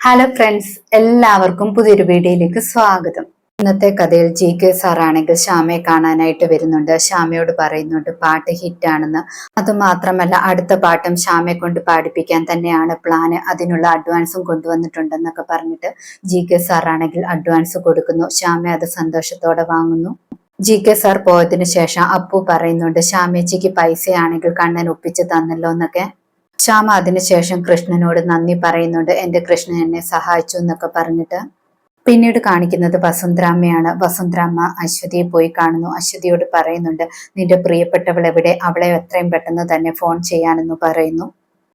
Hello friends എല്ലാവർക്കും പുതിയൊരു വീഡിയോയിലേക്ക് സ്വാഗതം. ഇന്നത്തെ കഥയിൽ ജി കെ സാറാണെങ്കിൽ ശ്യാമയെ കാണാനായിട്ട് വരുന്നുണ്ട്. ശ്യാമയോട് പറയുന്നുണ്ട് പാട്ട് ഹിറ്റാണെന്ന് അതുമാത്രമല്ല അടുത്ത പാട്ടും ശ്യാമയെ കൊണ്ട് പാടിപ്പിക്കാൻ തന്നെയാണ് പ്ലാന് അതിനുള്ള അഡ്വാൻസും കൊണ്ടുവന്നിട്ടുണ്ടെന്നൊക്കെ പറഞ്ഞിട്ട് ജി കെ സാറാണെങ്കിൽ അഡ്വാൻസ് കൊടുക്കുന്നു. ശ്യാമ അത് സന്തോഷത്തോടെ വാങ്ങുന്നു. ജി കെ സാർ പോയതിനു ശേഷം അപ്പു പറയുന്നുണ്ട് ശ്യാമേച്ചിക്ക് പൈസയാണെങ്കിൽ കണ്ണൻ ഒപ്പിച്ച് തന്നല്ലോ എന്നൊക്കെ. ശ്യാമ അതിനുശേഷം കൃഷ്ണനോട് നന്ദി പറയുന്നുണ്ട്. എന്റെ കൃഷ്ണൻ എന്നെ സഹായിച്ചു എന്നൊക്കെ പറഞ്ഞിട്ട് പിന്നീട് കാണിക്കുന്നത് വസുന്ധരാമ്മയാണ്. വസുന്ധരാമ്മ അശ്വതിയെ പോയി കാണുന്നു. അശ്വതിയോട് പറയുന്നുണ്ട് നിന്റെ പ്രിയപ്പെട്ടവൾ എവിടെ? അവളെ എത്രയും പെട്ടെന്ന് തന്നെ ഫോൺ ചെയ്യാനെന്ന് പറയുന്നു.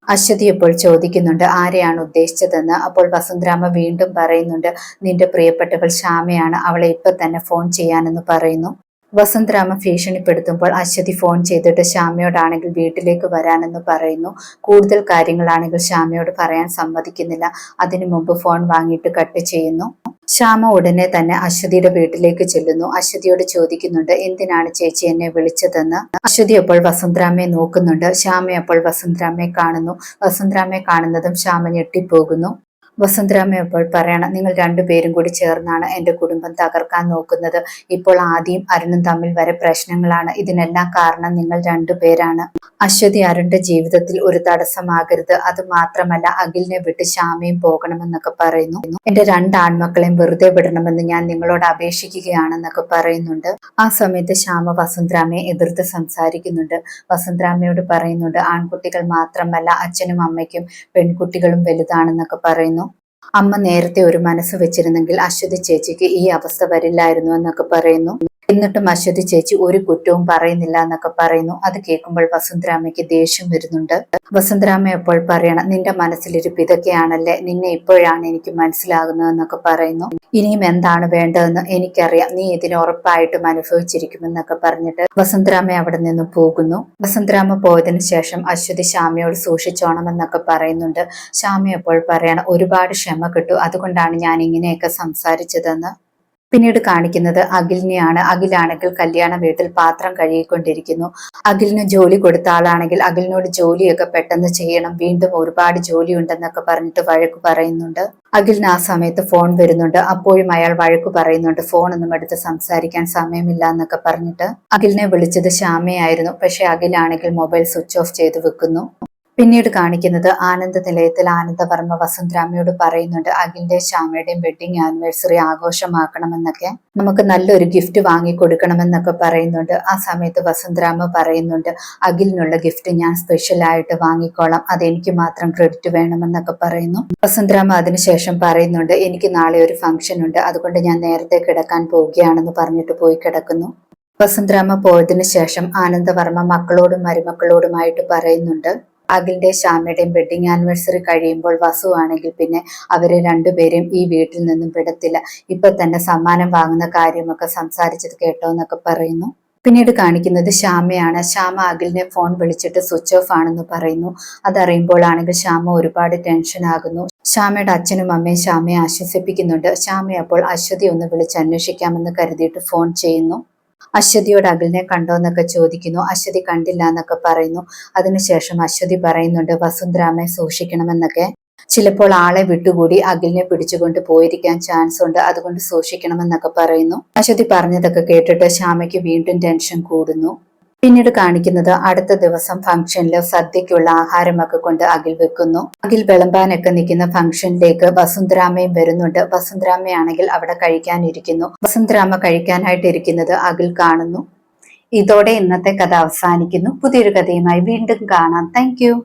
അശ്വതി ഇപ്പോൾ ചോദിക്കുന്നുണ്ട് ആരെയാണ് ഉദ്ദേശിച്ചതെന്ന്? അപ്പോൾ വസുന്ധരാമ വീണ്ടും പറയുന്നുണ്ട് നിന്റെ പ്രിയപ്പെട്ടവൾ ശ്യാമയാണ്. അവളെ ഇപ്പൊ തന്നെ ഫോൺ ചെയ്യാനെന്ന് പറയുന്നു. വസന്തരാമ ഭീഷണിപ്പെടുത്തുമ്പോൾ അശ്വതി ഫോൺ ചെയ്തിട്ട് ശ്യാമയോടാണെങ്കിൽ വീട്ടിലേക്ക് വരാനെന്ന് പറയുന്നു. കൂടുതൽ കാര്യങ്ങളാണെങ്കിൽ ശ്യാമയോട് പറയാൻ സമ്മതിക്കുന്നില്ല. അതിനു മുമ്പ് ഫോൺ വാങ്ങിയിട്ട് കട്ട് ചെയ്യുന്നു. ശ്യാമ ഉടനെ തന്നെ അശ്വതിയുടെ വീട്ടിലേക്ക് ചെല്ലുന്നു. അശ്വതിയോട് ചോദിക്കുന്നുണ്ട് എന്തിനാണ് ചേച്ചി എന്നെ വിളിച്ചതെന്ന്? അശ്വതി അപ്പോൾ വസന്തരാമയെ നോക്കുന്നുണ്ട്. ശ്യാമ അപ്പോൾ വസന്തരാമയെ കാണുന്നു. വസന്തരാമയെ കാണുന്നതും ശ്യാമ ഞെട്ടിപ്പോകുന്നു. വസുന്ധരാമ ഇപ്പോൾ പറയണം നിങ്ങൾ രണ്ടുപേരും കൂടി ചേർന്നാണ് എന്റെ കുടുംബം തകർക്കാൻ നോക്കുന്നത്. ഇപ്പോൾ ആദ്യം അരുണും തമ്മിൽ വരെ പ്രശ്നങ്ങളാണ്. ഇതിനെല്ലാം കാരണം നിങ്ങൾ രണ്ടുപേരാണ് അശ്വതി അരുണിന്റെ ജീവിതത്തിൽ ഒരു തടസ്സമാകരുത്. അത് മാത്രമല്ല അഖിലിനെ വിട്ട് ശ്യാമയും പോകണമെന്നൊക്കെ പറയുന്നു. എന്റെ രണ്ട് ആൺമക്കളെയും വെറുതെ വിടണമെന്ന് ഞാൻ നിങ്ങളോട് അപേക്ഷിക്കുകയാണെന്നൊക്കെ പറയുന്നുണ്ട്. ആ സമയത്ത് ശ്യാമ വസുന്ധരാമയെ എതിർത്ത് സംസാരിക്കുന്നുണ്ട്. വസുന്ധരാമയോട് പറയുന്നുണ്ട് ആൺകുട്ടികൾ മാത്രമല്ല അച്ഛനും അമ്മയ്ക്കും പെൺകുട്ടികളും വലുതാണെന്നൊക്കെ പറയുന്നു. അമ്മ നേരത്തെ ഒരു മനസ്സ് വെച്ചിരുന്നെങ്കിൽ അശ്വതി ചേച്ചിക്ക് ഈ അവസ്ഥ വരില്ലായിരുന്നു എന്നൊക്കെ പറയുന്നു. എന്നിട്ടും അശ്വതി ചേച്ചി ഒരു കുറ്റവും പറയുന്നില്ല എന്നൊക്കെ പറയുന്നു. അത് കേൾക്കുമ്പോൾ വസുന്ധരാമയ്ക്ക് ദേഷ്യം വരുന്നുണ്ട്. വസുന്ധരാമ എപ്പോൾ പറയണം? നിന്റെ മനസ്സിലിരിപ്പ് ഇതൊക്കെയാണല്ലേ? നിന്നെ ഇപ്പോഴാണ് എനിക്ക് മനസ്സിലാകുന്നതെന്നൊക്കെ പറയുന്നു. ഇനിയും എന്താണ് വേണ്ടതെന്ന് എനിക്കറിയാം. നീ ഇതിന് ഉറപ്പായിട്ടും അനുഭവിച്ചിരിക്കുമെന്നൊക്കെ പറഞ്ഞിട്ട് വസുന്ധരാമ അവിടെ നിന്ന് പോകുന്നു. വസുന്ധരാമ പോയതിനു ശേഷം അശ്വതി ശ്യാമയോട് സൂക്ഷിച്ചോണമെന്നൊക്കെ പറയുന്നുണ്ട്. ശ്യാമ എപ്പോൾ പറയണം? ഒരുപാട് ക്ഷമ കിട്ടു. അതുകൊണ്ടാണ് ഞാൻ ഇങ്ങനെയൊക്കെ സംസാരിച്ചതെന്ന്. പിന്നീട് കാണിക്കുന്നത് അഖിലിനെയാണ്. അഖിലാണെങ്കിൽ കല്യാണ വീട്ടിൽ പാത്രം കഴുകിക്കൊണ്ടിരിക്കുന്നു. അഖിലിന് ജോലി കൊടുത്ത ആളാണെങ്കിൽ അഖിലിനോട് ജോലിയൊക്കെ പെട്ടെന്ന് ചെയ്യണം. വീണ്ടും ഒരുപാട് ജോലി ഉണ്ടെന്നൊക്കെ പറഞ്ഞിട്ട് വഴക്ക് പറയുന്നുണ്ട്. അഖിലിന് ആ സമയത്ത് ഫോൺ വരുന്നുണ്ട്. അപ്പോഴും അയാൾ വഴക്ക് പറയുന്നുണ്ട്. ഫോണൊന്നും എടുത്ത് സംസാരിക്കാൻ സമയമില്ല എന്നൊക്കെ പറഞ്ഞിട്ട്. അഖിലിനെ വിളിച്ചത് ശ്യാമയായിരുന്നു. പക്ഷെ അഖിലാണെങ്കിൽ മൊബൈൽ സ്വിച്ച് ഓഫ് ചെയ്ത് വെക്കുന്നു. പിന്നീട് കാണിക്കുന്നത് ആനന്ദ നിലയത്തിൽ ആനന്ദവർമ്മ വസന്തരാമയോട് പറയുന്നുണ്ട് അഖിലിന്റെ ശ്യാമയുടെയും വെഡിങ് ആനിവേഴ്സറി ആഘോഷമാക്കണമെന്നൊക്കെ. നമുക്ക് നല്ലൊരു ഗിഫ്റ്റ് വാങ്ങി കൊടുക്കണമെന്നൊക്കെ പറയുന്നുണ്ട്. ആ സമയത്ത് വസന്തരാമ പറയുന്നുണ്ട് അഖിലിനുള്ള ഗിഫ്റ്റ് ഞാൻ സ്പെഷ്യൽ ആയിട്ട് വാങ്ങിക്കോളാം അതെനിക്ക് മാത്രം ക്രെഡിറ്റ് വേണമെന്നൊക്കെ പറയുന്നു. വസന്തരാമ അതിനുശേഷം പറയുന്നുണ്ട് എനിക്ക് നാളെ ഒരു ഫംഗ്ഷൻ ഉണ്ട് അതുകൊണ്ട് ഞാൻ നേരത്തെ കിടക്കാൻ പോവുകയാണെന്ന് പറഞ്ഞിട്ട് പോയി കിടക്കുന്നു. വസന്തരാമ പോയതിനു ശേഷം ആനന്ദവർമ്മ മക്കളോടും മരുമക്കളോടുമായിട്ട് പറയുന്നുണ്ട് അഖിലിന്റെ ശ്യാമയുടെയും വെഡിങ് ആനിവേഴ്സറി കഴിയുമ്പോൾ വസു ആണെങ്കിൽ പിന്നെ അവരെ രണ്ടുപേരെയും ഈ വീട്ടിൽ നിന്നും വിടത്തില്ല. ഇപ്പൊ തന്നെ സമ്മാനം വാങ്ങുന്ന കാര്യമൊക്കെ സംസാരിച്ചത് കേട്ടോ എന്നൊക്കെ പറയുന്നു. പിന്നീട് കാണിക്കുന്നത് ശ്യാമയാണ്. ശ്യാമ അഖിലിനെ ഫോൺ വിളിച്ചിട്ട് സ്വിച്ച് ഓഫ് ആണെന്ന് പറയുന്നു. അതറിയുമ്പോഴാണെങ്കിൽ ശ്യാമ ഒരുപാട് ടെൻഷൻ ആകുന്നു. ശ്യാമയുടെ അച്ഛനും അമ്മയും ശ്യാമയെ ആശ്വസിപ്പിക്കുന്നുണ്ട്. ശ്യാമ അപ്പോൾ അശ്വതി ഒന്ന് വിളിച്ച് അന്വേഷിക്കാമെന്ന് കരുതിയിട്ട് ഫോൺ ചെയ്യുന്നു. അശ്വതിയോട് അഖിലിനെ കണ്ടോ എന്നൊക്കെ ചോദിക്കുന്നു. അശ്വതി കണ്ടില്ല എന്നൊക്കെ പറയുന്നു. അതിനുശേഷം അശ്വതി പറയുന്നുണ്ട് വസുന്ധരാമയെ സൂക്ഷിക്കണമെന്നൊക്കെ. ചിലപ്പോൾ ആളെ വിട്ടുകൂടി അഖിലിനെ പിടിച്ചുകൊണ്ട് പോയിരിക്കാൻ ചാൻസ് ഉണ്ട്. അതുകൊണ്ട് സൂക്ഷിക്കണമെന്നൊക്കെ പറയുന്നു. അശ്വതി പറഞ്ഞതൊക്കെ കേട്ടിട്ട് ശ്യാമയ്ക്ക് വീണ്ടും ടെൻഷൻ കൂടുന്നു. പിന്നീട് കാണിക്കുന്നത് അടുത്ത ദിവസം ഫംഗ്ഷനിൽ സദ്യക്കുള്ള ആഹാരമൊക്കെ കൊണ്ട് അഖിൽ വെക്കുന്നു. അഖിൽ വിളമ്പാനൊക്കെ നിൽക്കുന്ന ഫംഗ്ഷനിലേക്ക് വസുന്ധരാമയും വരുന്നുണ്ട്. വസുന്ധരാമയാണെങ്കിൽ അവിടെ കഴിക്കാനിരിക്കുന്നു. വസുന്ധരാമ കഴിക്കാനായിട്ട് ഇരിക്കുന്നത് അഖിൽ കാണുന്നു. ഇതോടെ ഇന്നത്തെ കഥ അവസാനിക്കുന്നു. പുതിയൊരു കഥയുമായി വീണ്ടും കാണാം. താങ്ക്